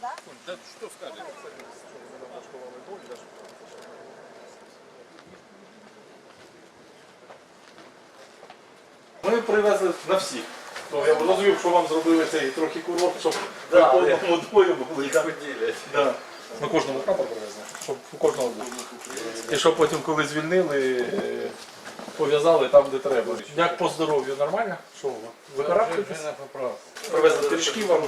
Да что скажете? Ми привезли на всіх. То я розумів, що вам зробили цей трохи курорт, щоб Да, ви по одному двоє були. Да. Ми кожному прапор привезли, щоб у кожного був. І щоб потім, коли звільнили, е, пов'язали там, де треба. Як по здоров'ю нормально? Що ви? Викарабкуєтесь? Вже на. Привезли пиріжки вам.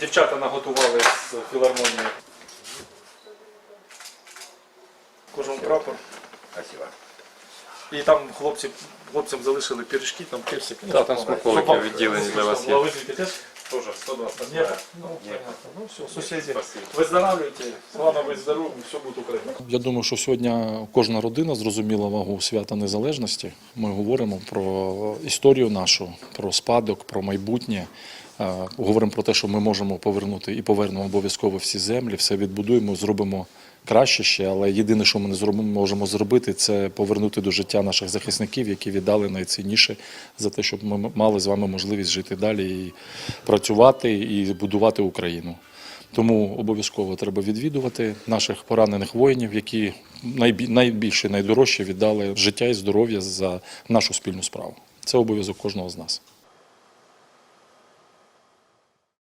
Дівчата наготували з філармонії. Кожному прапор. Спасибо. І там хлопці, хлопцям залишили пиріжки, там персик. Ну, Да, там щоб смаколики відділені для вас є. А теж? Тоже 120. Нет? Ну, понятно. Ну все, сусіди. выздоравливайте, слава быть здоровым, все будет Украина. Я думаю, що сьогодні кожна родина зрозуміла вагу свята незалежності. Ми говоримо про історію нашу, про спадок, про майбутнє. Говоримо про те, що ми можемо повернути і повернемо обов'язково всі землі, все відбудуємо, зробимо краще ще. Але єдине, що ми не можемо зробити, це повернути до життя наших захисників, які віддали найцінніше за те, щоб ми мали з вами можливість жити далі і працювати і будувати Україну. Тому обов'язково треба відвідувати наших поранених воїнів, які найбі- найбільше, найдорожче віддали життя і здоров'я за нашу спільну справу. Це обов'язок кожного з нас.